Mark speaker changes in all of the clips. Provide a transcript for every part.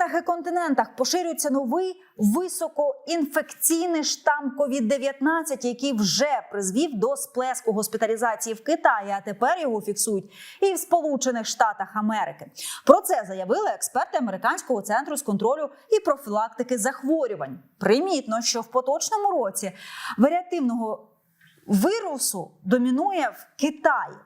Speaker 1: країнах і континентах поширюється новий високоінфекційний штам COVID-19, який вже призвів до сплеску госпіталізації в Китаї. А тепер його фіксують і в Сполучених Штатах Америки. Про це заявили експерти американського центру з контролю і профілактики захворювань. Примітно, що в поточному році варіативного вірусу домінує в Китаї.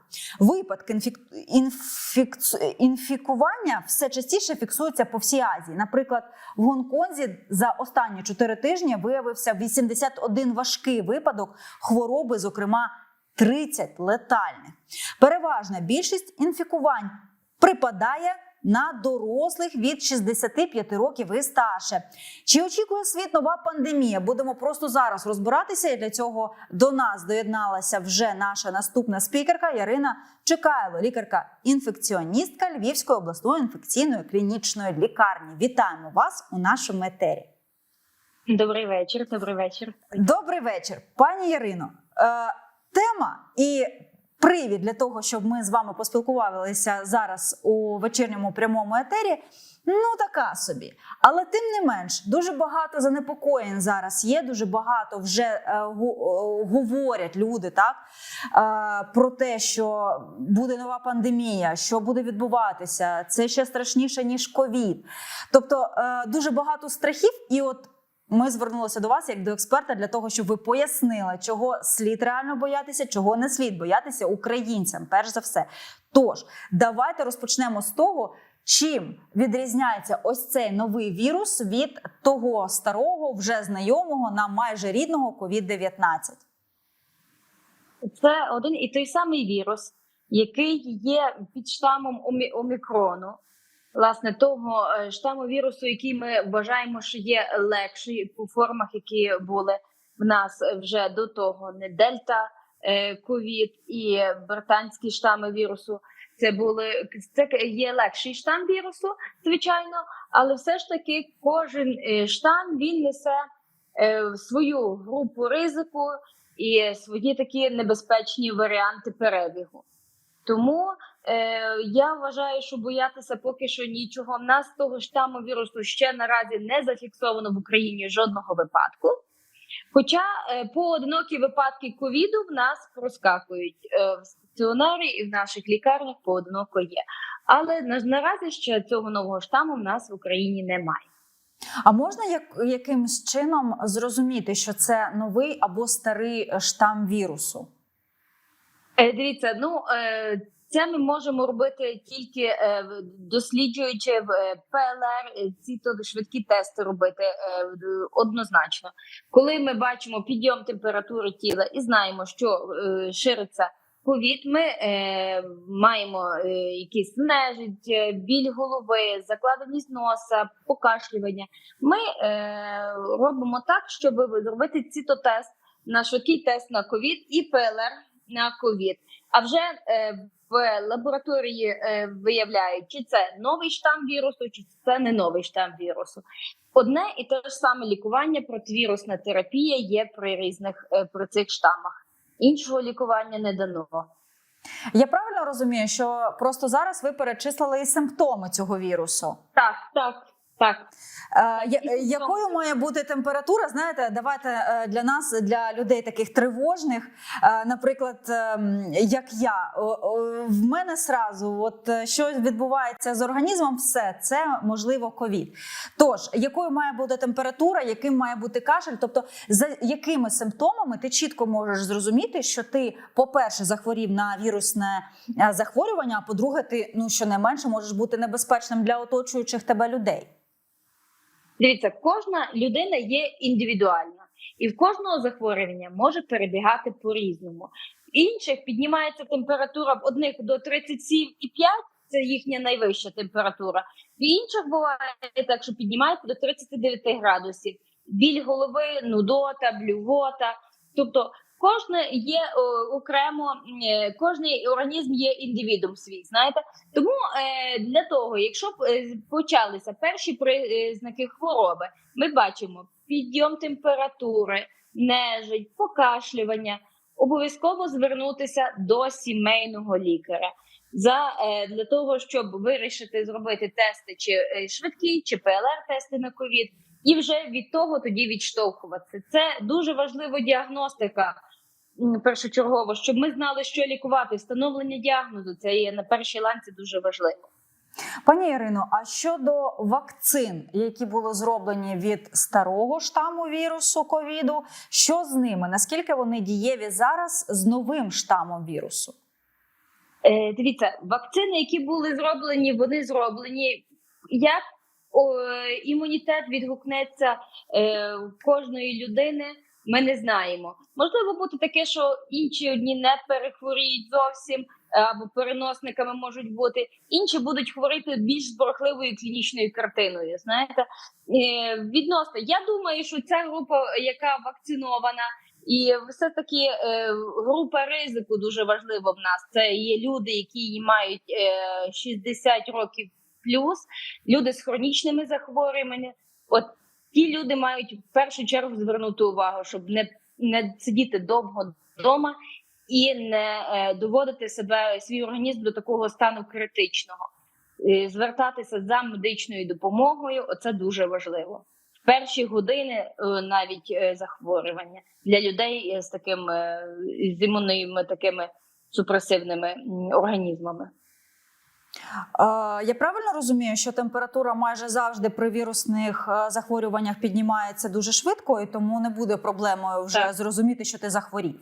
Speaker 1: Випадки інфік... інфік... інфікування все частіше фіксуються по всій Азії. Наприклад, в Гонконзі за останні 4 тижні виявився 81 важкий випадок хвороби, зокрема 30 летальних. Переважна більшість інфікувань припадає на дорослих від 65 років і старше. Чи очікує світ нова пандемія? Будемо просто зараз розбиратися. І для цього до нас доєдналася вже наша наступна спікерка Ярина Чекайло, лікарка-інфекціоністка Львівської обласної інфекційної клінічної лікарні. Вітаємо вас у нашому етері.
Speaker 2: Добрий вечір. Добрий вечір.
Speaker 1: Добрий вечір, пані Ярино. Е, тема і привід для того, щоб ми з вами поспілкувалися зараз у вечірньому прямому етері. Ну, така собі. Але тим не менш, дуже багато занепокоєнь зараз є. Дуже багато вже е, е, говорять люди так е, про те, що буде нова пандемія, що буде відбуватися. Це ще страшніше ніж ковід. Тобто е, дуже багато страхів, і от ми звернулися до вас як до експерта для того, щоб ви пояснили, чого слід реально боятися, чого не слід боятися українцям, перш за все. Тож, давайте розпочнемо з того, чим відрізняється ось цей новий вірус від того старого, вже знайомого нам майже рідного COVID-19.
Speaker 2: Це один і той самий вірус, який є під штамом омі- омікрону. Власне, того е, штаму вірусу, який ми вважаємо, що є легший по формах, які були в нас вже до того, не дельта, е, ковід і британські штами вірусу. Це були це є легший штам вірусу, звичайно, але все ж таки кожен е, штам він несе свою групу ризику і свої такі небезпечні варіанти перебігу. Тому е, я вважаю, що боятися поки що нічого. В нас того штаму вірусу ще наразі не зафіксовано в Україні жодного випадку. Хоча е, поодинокі випадки ковіду в нас проскакують е, в стаціонарі і в наших лікарнях поодиноко є. Але на, наразі ще цього нового штаму в нас в Україні немає.
Speaker 1: А можна як, якимсь чином зрозуміти, що це новий або старий штам вірусу?
Speaker 2: Е, Дивіться, ну е, це ми можемо робити тільки е, досліджуючи в ПЛР, ці то швидкі тести робити однозначно. Коли ми бачимо підйом температури тіла і знаємо, що шириться ковід, ми маємо якісь нежить, біль голови, закладеність носа, покашлювання. Ми робимо так, щоб зробити цитотест на швидкий тест на ковід і ПЛР на ковід. А вже е, в лабораторії е, виявляють, чи це новий штам вірусу, чи це не новий штам вірусу. Одне і те ж саме лікування противірусна терапія є при різних е, при цих штамах. Іншого лікування не дано.
Speaker 1: Я правильно розумію, що просто зараз ви перечислили і симптоми цього вірусу.
Speaker 2: Так, так, так.
Speaker 1: Е, я- якою має бути температура? Знаєте, давайте е, для нас, для людей таких тривожних, е, наприклад, як я, в мене сразу, от щось відбувається з організмом, все це можливо ковід. Тож, якою має бути температура, яким має бути кашель? Тобто, за якими симптомами ти чітко можеш зрозуміти, що ти, по-перше, захворів на вірусне захворювання, а по-друге, ти ну щонайменше можеш бути небезпечним для оточуючих тебе людей.
Speaker 2: Дивіться, кожна людина є індивідуальна, і в кожного захворювання може перебігати по-різному. В інших піднімається температура в одних до 37,5, це їхня найвища температура. В інших буває так, що піднімається до 39 градусів. Біль голови, нудота, блювота. Тобто кожне є окремо, е, кожний організм є індивідум свій. Знаєте, тому е, для того, якщо б е, почалися перші признаки хвороби, ми бачимо підйом температури, нежить, покашлювання. Обов'язково звернутися до сімейного лікаря. за е, для того, щоб вирішити зробити тести, чи е, швидкі, чи ПЛР-тести на ковід, і вже від того тоді відштовхуватися. Це дуже важлива діагностика. Першочергово, щоб ми знали, що лікувати, встановлення діагнозу це є на першій ланці дуже важливо.
Speaker 1: Пані Ірино, а щодо вакцин, які були зроблені від старого штаму вірусу ковіду, що з ними? Наскільки вони дієві зараз з новим штамом вірусу?
Speaker 2: Е, дивіться, вакцини, які були зроблені, вони зроблені. Як о, імунітет відгукнеться е, кожної людини, ми не знаємо. Можливо, бути таке, що інші одні не перехворіють зовсім, е, або переносниками можуть бути, інші будуть хворіти більш зборохливою клінічною картиною. Знаєте, е, відносно я думаю, що ця група, яка вакцинована. І все таки е, група ризику дуже важлива в нас. Це є люди, які мають е, 60 років плюс, люди з хронічними захворюваннями. От ті люди мають в першу чергу звернути увагу, щоб не, не сидіти довго вдома і не е, доводити себе свій організм до такого стану критичного. Е, звертатися за медичною допомогою оце дуже важливо в перші години е, навіть захворювання для людей з таким е, з імунними такими супресивними організмами.
Speaker 1: Е, Я правильно розумію, що температура майже завжди при вірусних е, захворюваннях піднімається дуже швидко, і тому не буде проблемою вже
Speaker 2: Так.
Speaker 1: зрозуміти, що ти захворів.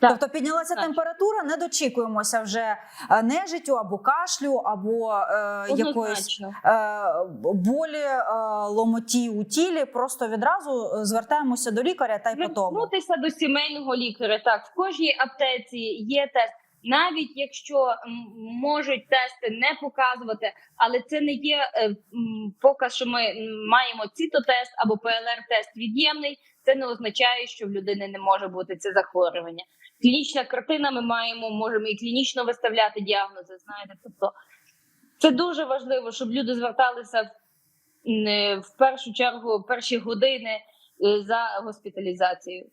Speaker 2: Так.
Speaker 1: Тобто піднялася
Speaker 2: Так.
Speaker 1: температура, не дочікуємося вже е, нежиттю або кашлю, або е, якоїсь е, болі, е, ломоті у тілі. Просто відразу звертаємося до лікаря та й по тому.
Speaker 2: Звернутися до сімейного лікаря. Так, в кожній аптеці є тест. Навіть якщо можуть тести не показувати, але це не є е, показ, що ми маємо цитотест або ПЛР-тест від'ємний. Це не означає, що в людини не може бути це захворювання. Клінічна картина ми маємо, можемо і клінічно виставляти діагнози. Знаєте, тобто це дуже важливо, щоб люди зверталися в, в першу чергу перші години е, за госпіталізацією.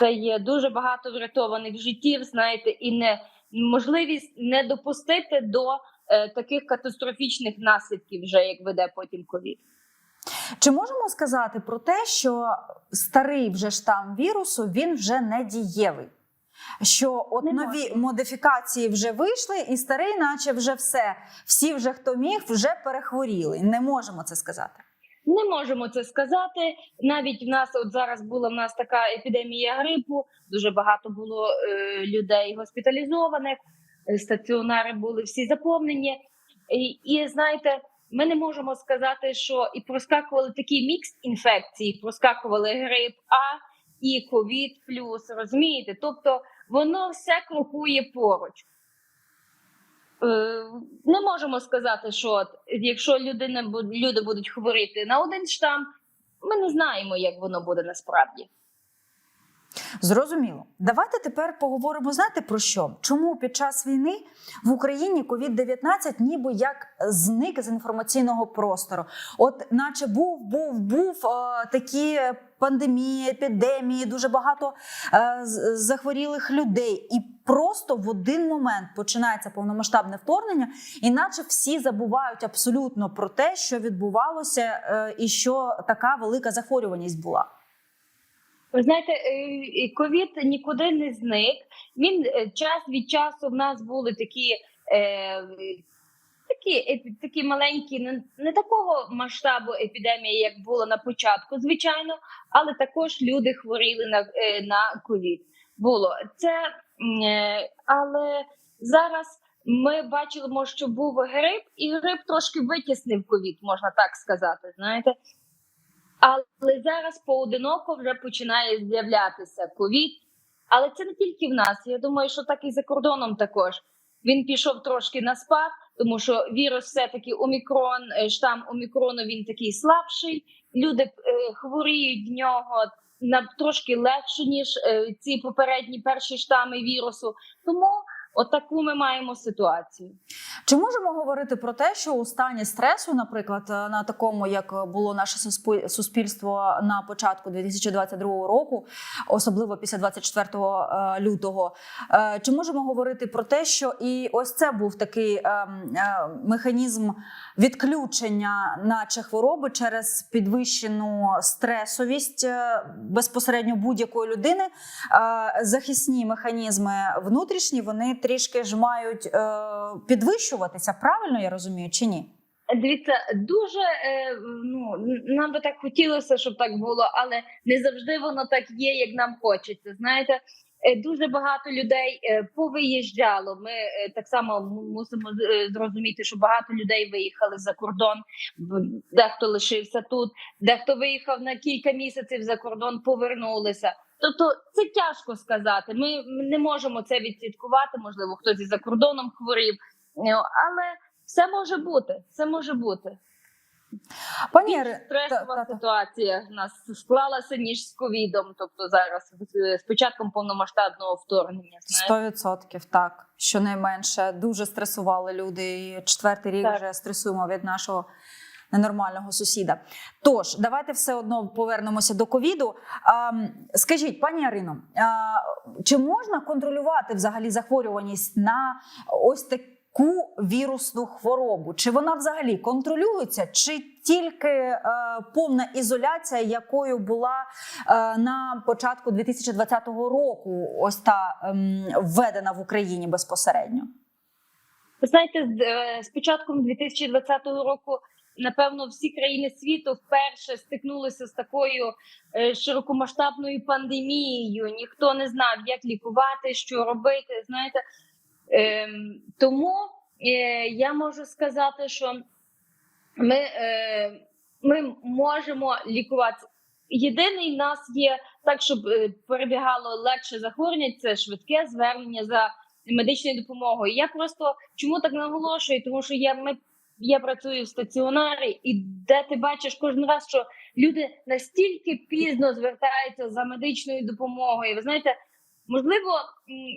Speaker 2: Це є дуже багато врятованих життів, знаєте, і не можливість не допустити до е, таких катастрофічних наслідків, вже як веде потім ковід.
Speaker 1: Чи можемо сказати про те, що старий вже штам вірусу він вже не дієвий? Що от
Speaker 2: Не
Speaker 1: нові
Speaker 2: можемо.
Speaker 1: модифікації вже вийшли, і старий, наче вже все. Всі вже хто міг, вже перехворіли. Не можемо це сказати.
Speaker 2: Не можемо це сказати. Навіть в нас от зараз була в нас така епідемія грипу. Дуже багато було е, людей госпіталізованих, е, стаціонари були всі заповнені. І, і знаєте, ми не можемо сказати, що і проскакували такі мікс інфекції, проскакували грип А і ковід плюс. Розумієте? Тобто воно все крокує поруч. Не можемо сказати, що от, якщо людина люди будуть хворіти на один штам, ми не знаємо, як воно буде насправді.
Speaker 1: Зрозуміло. Давайте тепер поговоримо. Знаєте про що? Чому під час війни в Україні COVID-19 ніби як зник з інформаційного простору? От, наче був, був, був е, такі пандемії, епідемії, дуже багато е, захворілих людей, і просто в один момент починається повномасштабне вторгнення, і наче всі забувають абсолютно про те, що відбувалося, е, і що така велика захворюваність була.
Speaker 2: Ви знаєте, е, ковід нікуди не зник. Він е, час від часу в нас були такі. Е, Такі, такі маленькі, не, не такого масштабу епідемії, як було на початку, звичайно, але також люди хворіли на, е, на ковід. Було це, але зараз ми бачимо, що був грип, і грип трошки витіснив ковід, можна так сказати. Знаєте, але зараз поодиноко вже починає з'являтися ковід. Але це не тільки в нас. Я думаю, що так і за кордоном також. Він пішов трошки на спад, тому що вірус все-таки омікрон, е, штам омікрону він такий слабший. Люди е, хворіють в нього на трошки легше, ніж е, ці попередні перші штами вірусу. Тому Отаку ми маємо ситуацію.
Speaker 1: Чи можемо говорити про те, що у стані стресу, наприклад, е, на такому, як було наше суспільство на початку 2022 року, особливо після 24 е, лютого, е, чи можемо говорити про те, що і ось це був такий ем, механізм відключення, наче хвороби через підвищену стресовість безпосередньо будь-якої людини? Захисні механізми внутрішні вони трішки ж мають е, підвищуватися. Правильно я розумію, чи ні?
Speaker 2: Дивіться, дуже е, ну нам би так хотілося, щоб так було, але не завжди воно так є, як нам хочеться. Знаєте, е, дуже багато людей е, повиїжджало. Ми так само мусимо зрозуміти, що багато людей виїхали за кордон. Дехто лишився тут, дехто виїхав на кілька місяців за кордон, повернулися. Тобто це тяжко сказати. Ми не можемо це відслідкувати. Можливо, хтось і за кордоном хворів, е, але все може бути. Все може бути.
Speaker 1: Пані Іри-
Speaker 2: Стресова
Speaker 1: та- та-
Speaker 2: ситуація в нас склалася ніж з ковідом. Тобто зараз з- з початком повномасштабного вторгнення. знаєте.
Speaker 1: 100% так. Щонайменше дуже стресували люди. І четвертий рік
Speaker 2: Так.
Speaker 1: вже стресуємо від нашого ненормального сусіда. Тож, давайте все одно повернемося до ковіду. Скажіть, пані Ірино, а, чи можна контролювати взагалі захворюваність на ось таку вірусну хворобу? Чи вона взагалі контролюється, чи тільки е, повна ізоляція, якою була е, на початку 2020 року, ось та ем, введена в Україні безпосередньо?
Speaker 2: Ви знаєте, з, е, з початком 2020 року. Напевно, всі країни світу вперше стикнулися з такою е, широкомасштабною пандемією. Ніхто не знав, як лікувати, що робити. Знаєте, ем, тому е, я можу сказати, що ми, е, ми можемо лікувати. Єдиний нас є так, щоб перебігало легше захворювання, це швидке звернення за медичною допомогою. Я просто чому так наголошую? Тому що я ми. Я працюю в стаціонарі, і де ти бачиш кожен раз, що люди настільки пізно звертаються за медичною допомогою. Ви знаєте, можливо,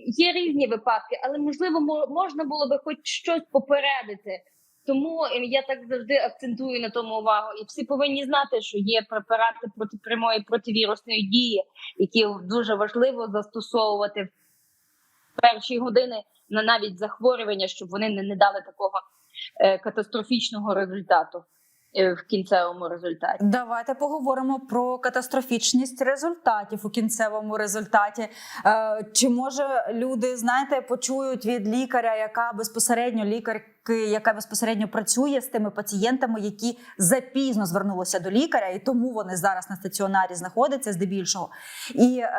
Speaker 2: є різні випадки, але можливо, мо- можна було би хоч щось попередити. Тому я так завжди акцентую на тому увагу. І всі повинні знати, що є препарати проти прямої противірусної дії, які дуже важливо застосовувати в перші години на навіть захворювання, щоб вони не, не дали такого катастрофічного результату е, в кінцевому результаті.
Speaker 1: Давайте поговоримо про катастрофічність результатів у кінцевому результаті. Е, Чи може люди, знаєте, почують від лікаря, яка безпосередньо лікарки, яка безпосередньо працює з тими пацієнтами, які запізно звернулися до лікаря, і тому вони зараз на стаціонарі знаходяться здебільшого. І е,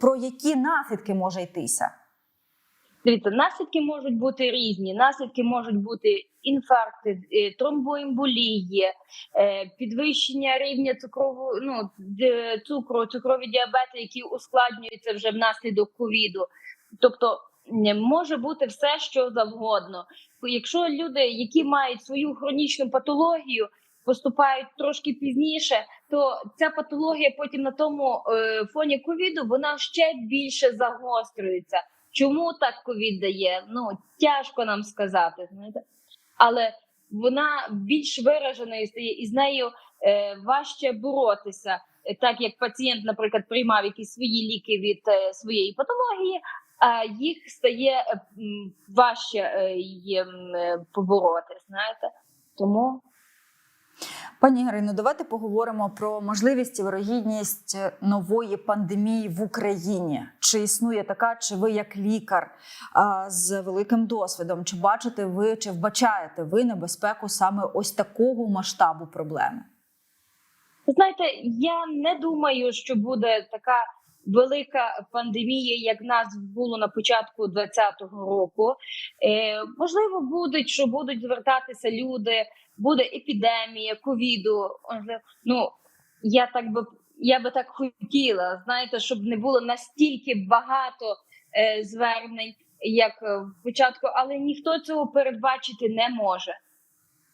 Speaker 1: про які наслідки може йтися?
Speaker 2: Дивіться, наслідки можуть бути різні. Наслідки можуть бути інфаркти, е, тромбоемболії, е, підвищення рівня цукрову, ну, цукру, цукрові діабети, які ускладнюються вже внаслідок ковіду. Тобто може бути все, що завгодно. Якщо люди, які мають свою хронічну патологію, поступають трошки пізніше, то ця патологія потім на тому е, фоні ковіду вона ще більше загострюється. Чому так ковід дає? Ну тяжко нам сказати, знаєте, але вона більш вираженою стає, і з нею е, важче боротися, так як пацієнт, наприклад, приймав якісь свої ліки від е, своєї патології, а їх стає важче е, е, побороти. Знаєте, тому
Speaker 1: Пані Ірино, давайте поговоримо про можливість і вирогідність нової пандемії в Україні. Чи існує така, чи ви як лікар з великим досвідом? Чи бачите ви, чи вбачаєте ви небезпеку саме ось такого масштабу проблеми?
Speaker 2: Знаєте, я не думаю, що буде така велика пандемія, як нас було на початку 2020 року. Е, можливо, будуть, що будуть звертатися люди, буде епідемія ковіду. Ну я так би я би так хотіла, знаєте, щоб не було настільки багато е, звернень, як е, в початку, але ніхто цього передбачити не може.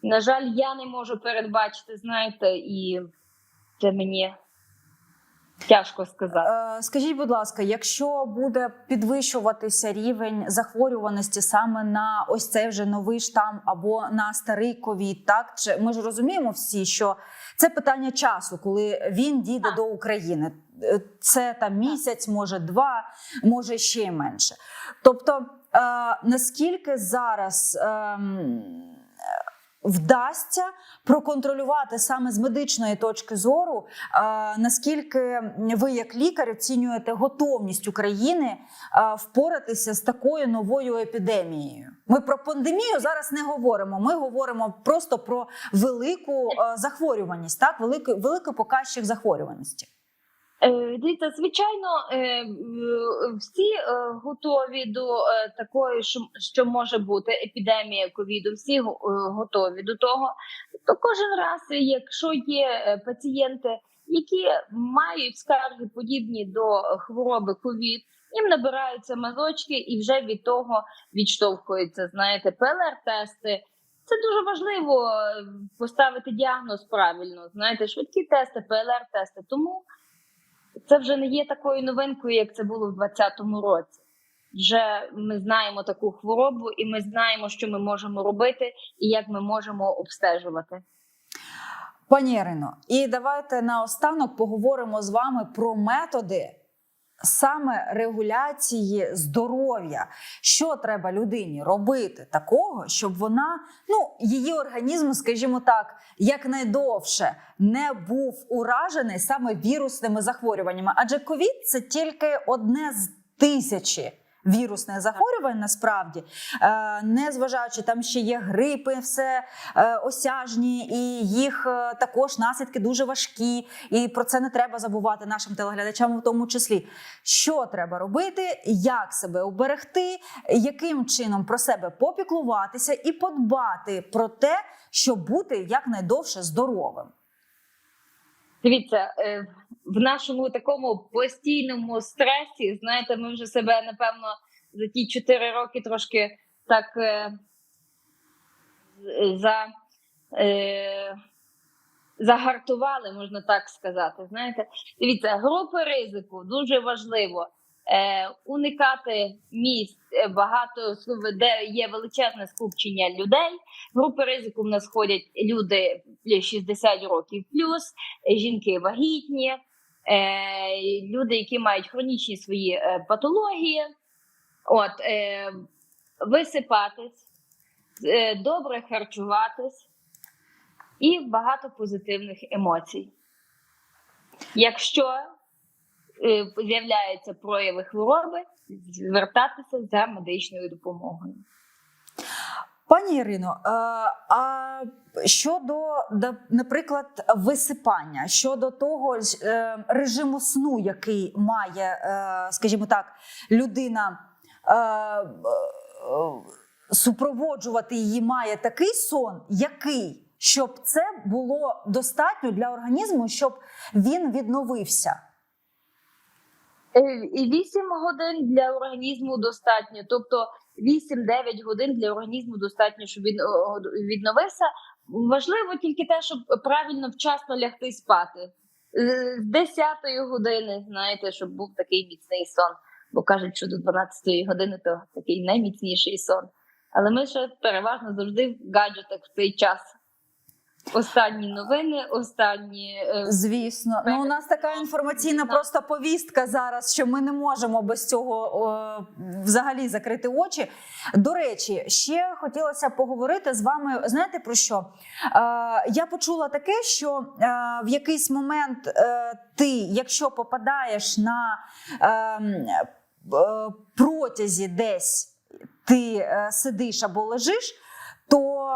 Speaker 2: На жаль, я не можу передбачити, знаєте, і це мені Тяжко сказати.
Speaker 1: Е, Скажіть, будь ласка, якщо буде підвищуватися рівень захворюваності саме на ось цей вже новий штам або на старий ковід, так чи ми ж розуміємо всі, що це питання часу, коли він дійде до України. Е, Це там місяць, може два, може ще й менше. Тобто, е, наскільки зараз ем, вдасться проконтролювати саме з медичної точки зору, е, наскільки ви, як лікар, оцінюєте готовність України е, впоратися з такою новою епідемією? Ми про пандемію зараз не говоримо. Ми говоримо просто про велику е, захворюваність, так великий великий показчик захворюваності.
Speaker 2: Е, Дивіться, звичайно, е, всі е, готові до такої, що, може бути епідемія ковіду. Всі готові до того. То кожен раз, якщо є пацієнти, які мають скарги подібні до хвороби ковід, їм набираються мазочки і вже від того відштовхуються. Знаєте, ПЛР-тести. Це дуже важливо поставити діагноз правильно. Знаєте, швидкі тести, ПЛР-тести. Тому це вже не є такою новинкою, як це було в 2020 році. Вже ми знаємо таку хворобу, і ми знаємо, що ми можемо робити і як ми можемо обстежувати.
Speaker 1: Пані Ірино, і давайте наостанок поговоримо з вами про методи саме регуляції здоров'я. Що треба людині робити такого, щоб вона, ну, її організм, скажімо так, якнайдовше не був уражений саме вірусними захворюваннями. Адже ковід це тільки одне з тисячі. Вірусних захворювань насправді, е, не зважаючи там ще є грипи, все е, осяжні, і їх е, також наслідки дуже важкі. І про це не треба забувати нашим телеглядачам, в тому числі. Що треба робити, як себе уберегти, яким чином про себе попіклуватися і подбати про те, щоб бути якнайдовше здоровим.
Speaker 2: Дивіться, в нашому такому постійному стресі, знаєте, ми вже себе напевно за ті 4 роки трошки так е, за, е, загартували, можна так сказати. Знаєте, дивіться, групи ризику дуже важливо. Е, уникати місць е, багато де є величезне скупчення людей. Групи ризику в нас ходять люди 60 років плюс, жінки вагітні, люди, які мають хронічні свої е, патології. От, е, висипатись, е, добре харчуватись і багато позитивних емоцій. Якщо е, з'являються прояви хвороби, звертатися за медичною допомогою.
Speaker 1: Пані Ірино, е, а щодо, наприклад, висипання, щодо того е, режиму сну, який має, е, скажімо так, людина. Супроводжувати її має такий сон, який, щоб це було достатньо для організму, щоб він відновився.
Speaker 2: 8 годин для організму достатньо, тобто 8-9 годин для організму достатньо, щоб він відновився. Важливо тільки те, щоб правильно вчасно лягти спати. З 10 години, знаєте, щоб був такий міцний сон. Бо кажуть, що до 12 години то такий найміцніший сон. Але ми ще переважно завжди в гаджетах в цей час. Останні новини, останні е,
Speaker 1: Звісно, ну у нас така інформаційна просто повістка зараз, що ми не можемо без цього о, взагалі закрити очі. До речі, ще хотілося поговорити з вами. Знаєте про що? Е, я почула таке, що е, в якийсь момент е, ти, якщо попадаєш на е, е, протязі десь, ти е, сидиш або лежиш то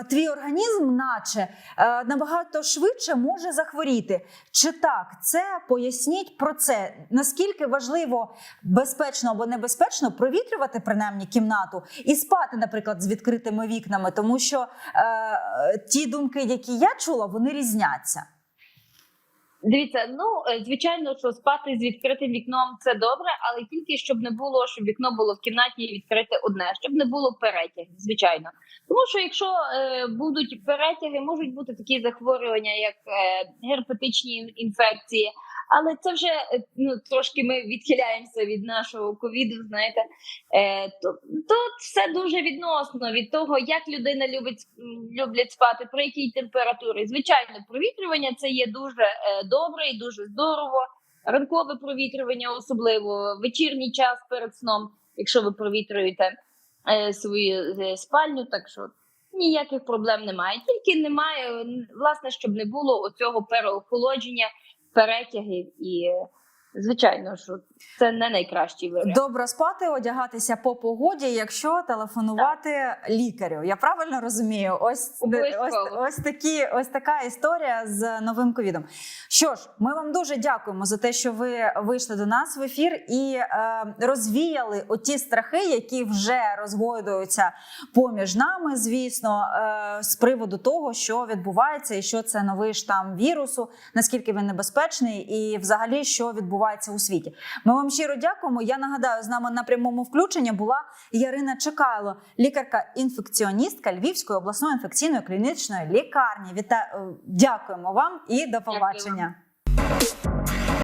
Speaker 1: е, твій організм, наче е, набагато швидше може захворіти. Чи так? Це поясніть про це. Наскільки важливо безпечно або небезпечно провітрювати принаймні кімнату і спати, наприклад, з відкритими вікнами, тому що е, ті думки, які я чула, вони різняться.
Speaker 2: Дивіться, ну е, звичайно, що спати з відкритим вікном це добре, але тільки щоб не було, щоб вікно було в кімнаті і відкрите одне, щоб не було перетягів, звичайно. Тому що якщо е, будуть перетяги, можуть бути такі захворювання, як е, герпетичні інфекції. Але це вже е, ну трошки ми відхиляємося від нашого ковіду. Знаєте, е, то тут все дуже відносно від того, як людина любить люблять спати, при якій температурі. Звичайно, провітрювання це є дуже е, добре і дуже здорово. Ранкове провітрювання, особливо вечірній час перед сном, якщо ви провітрюєте е, свою е, спальню, так що ніяких проблем немає. Тільки немає, власне, щоб не було оцього переохолодження, перетягів і. Звичайно, що це не найкращий варіант.
Speaker 1: Добре спати, одягатися по погоді, якщо телефонувати лікарю. Я правильно розумію? Ось ось, ось такі, ось така історія з новим ковідом. Що ж, ми вам дуже дякуємо за те, що ви вийшли до нас в ефір і е, розвіяли оті страхи, які вже розгойдуються поміж нами, звісно, е, з приводу того, що відбувається, і що це новий штам вірусу, наскільки він небезпечний, і взагалі що відбувається у світі. Ми вам щиро дякуємо. Я нагадаю, з нами на прямому включенні була Ярина Чекайло, лікарка-інфекціоністка Львівської обласної інфекційної клінічної лікарні. Віта... е, Дякуємо вам і до
Speaker 2: Дякую.
Speaker 1: побачення.